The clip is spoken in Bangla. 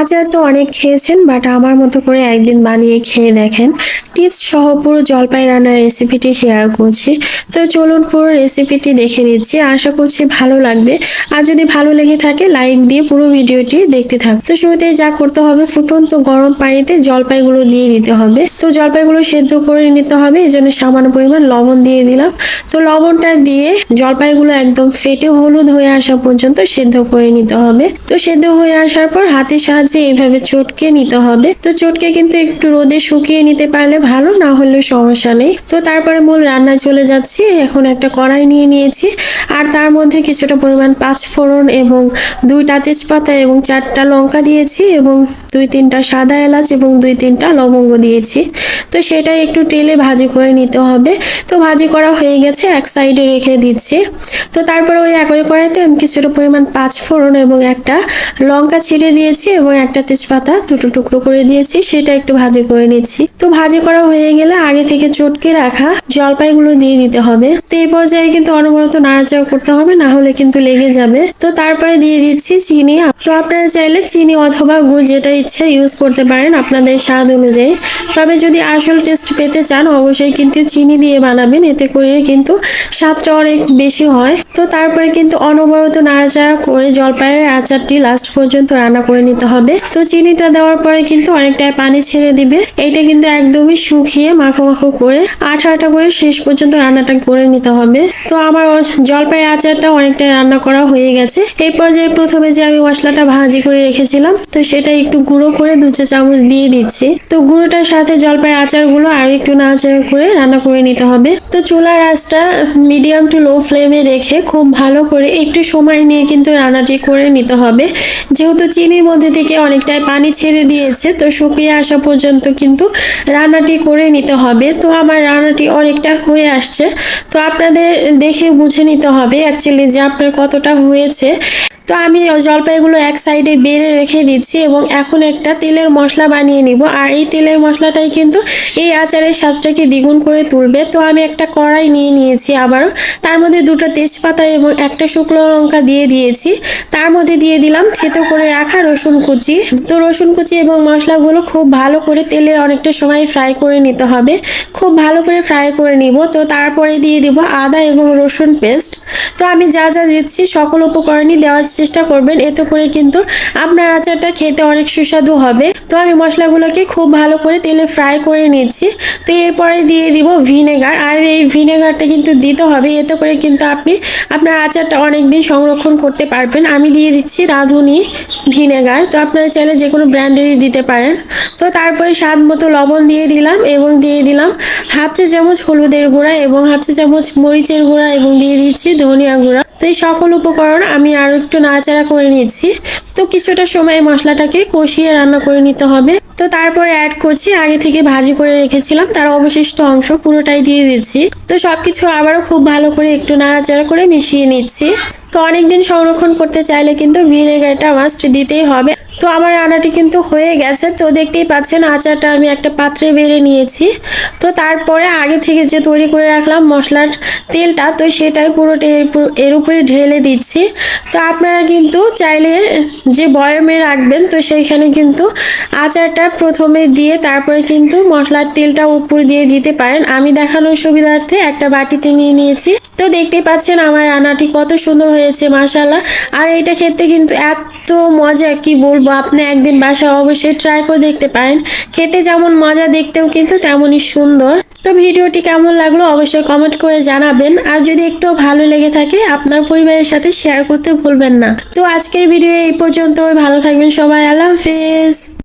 আচার তো অনেক খেয়েছেন বাট আমার মতো করে একদিন বানিয়ে খেয়ে দেখেন। টিপস সহ পুরো জলপাই রান্নার রেসিপিটি শেয়ার করছি। তো চলুন পুরো রেসিপিটি দেখে নিচ্ছি। আশা করছি ভালো লাগবে। আর যদি ভালো লেগে থাকে লাইক দিয়ে পুরো ভিডিওটি দেখতে থাক তো শুরুতে যা করতে হবে, ফুটন্ত গরম পানিতে জলপাইগুলো দিয়ে দিতে হবে। তো জলপাইগুলো সেদ্ধ করে নিতে হবে, এই জন্য সামান্য পরিমাণ লবণ দিয়ে দিলাম। তো লবণটা দিয়ে জলপাইগুলো একদম ফেটে হলুদ হয়ে আসা পর্যন্ত সেদ্ধ করে নিতে হবে। তো সেদ্ধ হয়ে আসার পর হাতের সাহায্যে এইভাবে চটকে নিতে হবে। তো চটকে কিন্তু একটু রোদে শুকিয়ে নিতে পারলে ভালো, না হলে সমস্যা নেই। তো তারপরে মূল রান্না চলে যাচ্ছি, এখন একটা কড়াই নিয়ে নিয়েছি। আর তার মধ্যে কিছুটা পরিমাণ পাঁচ ফোড়ন এবং দুইটা তেজপাতা এবং চারটা লঙ্কা দিয়েছি এবং দুই তিনটা সাদা এলাচ এবং দুই তিনটা লবঙ্গ দিয়েছি। তো সেটা একটু তেলে ভাজি করে নিতে হবে। তো ভাজি করা হয়ে গেছে, এক সাইডে রেখে দিচ্ছি। তো তারপরে ওই একই কড়াইতে আমি কিছুটা পরিমাণ পাঁচ ফোড়ন এবং একটা লঙ্কা ছিঁড়ে দিয়েছি এবং একটা তেজপাতা দুটো টুকরো করে দিয়েছি, সেটা একটু ভাজি করে নিচ্ছি। তো ভাজি করা হয়ে গেলে আগে থেকে চটকে রাখা জলপাইগুলো দিয়ে দিতে হবে। তো এই পর্যায়ে কিন্তু অনবরত নাড়াচাড়া করতে হবে, না হলে কিন্তু লেগে যাবে। তো তারপরে দিয়ে দিচ্ছি চিনি। তো আপনারা চাইলে চিনি অথবা গুড় যেটা ইচ্ছা ইউজ করতে পারেন আপনাদের স্বাদ অনুযায়ী। তবে যদি আসল টেস্ট পেতে চান, অবশ্যই কিন্তু চিনি দিয়ে বানাবেন। এতে করে কিন্তু স্বাদটা অনেক বেশি হয়। তো তারপরে কিন্তু অনবরত নাড়াচাড়া করে জলপাইয়ের আচারটি লাস্ট পর্যন্ত রান্না করে নিতে হবে। তো চিনিটা দেওয়ার পরে কিন্তু অনেকটাই পানি ছেড়ে দিবে। এইটা কিন্তু একদমই শুকিয়ে মাখো মাখো করে আঠা আঠা করে শেষ পর্যন্ত রান্নাটা করে নিতে হবে। তো আমার জলপাইয়ের আচারটা অনেকটাই রান্না করা হয়ে গেছে। এই পর্যায়ে প্রথমে যে আমি মশলাটা ভাজি করে রেখেছিলাম, তো সেটা একটু গুঁড়ো করে দু চামচ দিয়ে দিচ্ছি। তো গুঁড়োটার সাথে জলপাইয়ের আচারগুলো আর একটু নাড়াচাড়া করে রান্না করে নিতে হবে। তো চুলার আঁচটা মিডিয়াম টু লো ফ্লেমে রেখে খুব ভালো করে একটু সময় নিয়ে কিন্তু রান্নাটি করে নিতে হবে। যেহেতু চিনির মধ্যে থেকে অনেকটাই পানি ছেড়ে দিয়েছে, তো শুকিয়ে আসা পর্যন্ত কিন্তু রান্নাটি করে নিতে হবে। তো আমার রান্নাটি অনেকটা হয়ে আসছে। তো আপনাদের দেখে বুঝে নিতে হবে অ্যাকচুয়ালি যে আপনার কতটা হয়েছে। তো আমি জলপাইগুলো এক সাইডে বেড়ে রেখে দিচ্ছি এবং এখন একটা তেলের মশলা বানিয়ে নিব। আর এই তেলের মশলাটাই কিন্তু এই আচারের স্বাদটাকে দ্বিগুণ করে তুলবে। তো আমি একটা কড়াই নিয়ে নিয়েছি আবারও। তার মধ্যে দুটো তেজপাতা এবং একটা শুকনো লঙ্কা দিয়ে দিয়েছি। তার মধ্যে দিয়ে দিলাম থেতো করে রাখা রসুন কুচি। তো রসুন কুচি এবং মশলাগুলো খুব ভালো করে তেলে অনেকটা সময় ফ্রাই করে নিতে হবে। খুব ভালো করে ফ্রাই করে নিব। তো তারপরে দিয়ে দিব আদা এবং রসুন পেস্ট। তো আমি যা যা দিচ্ছি সকল উপকরণই দেওয়ার চেষ্টা করবেন, এতে করে কিন্তু আপনার আচারটা খেতে অনেক সুস্বাদু হবে। তো আমি মশলাগুলোকে খুব ভালো করে তেলে ফ্রাই করে নিচ্ছি। তো এরপরে দিয়ে দিব ভিনেগার আর এই ভিনেগারটা কিন্তু দিতে হবে, এতে করে কিন্তু আপনি আপনার আচারটা অনেক দিন সংরক্ষণ করতে পারবেন। আমি দিয়ে দিচ্ছি রাঁধুনি ভিনেগার তো আপনারা চাইলে যে কোনো ব্র্যান্ডেরই দিতে পারেন। তো তারপরে স্বাদ মতো লবণ দিয়ে দিলাম এবং দিয়ে দিলাম হাফ চা চামচ হলুদের গুঁড়া এবং হাফ চা চামচ মরিচের গুঁড়া এবং দিয়ে দিচ্ছি ধনিয়া গুঁড়া। তো এই সকল উপকরণ আমি আরও একটু নাড়াচাড়া করে নিয়েছি তো কিছুটা সময় মশলাটাকে কষিয়ে রান্না করে নিতে হবে। তো তারপরে অ্যাড করছি, আগে থেকে ভাজি করে রেখেছিলাম। তার অবশিষ্ট অংশ পুরোটাই দিয়ে দিচ্ছি। তো সবকিছু আবারও খুব ভালো করে একটু নাড়াচাড়া করে মিশিয়ে নিচ্ছি। তো অনেকদিন সংরক্ষণ করতে চাইলে কিন্তু ভিনেগারটা মাস্ট দিতেই হবে। তো আমার রান্নাটি কিন্তু হয়ে গেছে। তো দেখতেই পাচ্ছেন আচারটা আমি একটা পাত্রে বেড়ে নিয়েছি। তো তারপরে আগে থেকে যে তৈরি করে রাখলাম মশলার তেলটা, তো সেটাই পুরোটা এর পুরো- এর উপরে ঢেলে দিচ্ছি। তো আপনারা কিন্তু চাইলে যে বয়মে রাখবেন, তো সেইখানে কিন্তু আচারটা প্রথমে দিয়ে তারপরে কিন্তু মশলার তেলটা উপর দিয়ে দিতে পারেন। আমি দেখানোর সুবিধার্থে একটা বাটিতে নিয়ে নিয়েছি। তো দেখতেই পাচ্ছেন আমার রান্নাটি কত সুন্দর হয়েছে মাসাল্লাহ আর এটা খেতে কিন্তু এত মজা, কি বলব? আপনি একদিন বাসায় অবশ্যই ট্রাই করে দেখতে পারেন। খেতে যেমন মজা, দেখতেও কিন্তু তেমনই সুন্দর। তো ভিডিওটি কেমন লাগল অবশ্যই কমেন্ট করে জানাবেন। আর যদি একটু ভালো লেগে থাকে, আপনার পরিবারের সাথে শেয়ার করতে ভুলবেন না। তো আজকের ভিডিও এই পর্যন্ত ভালো থাকবেন সবাই। আল্লাহ হাফিজ।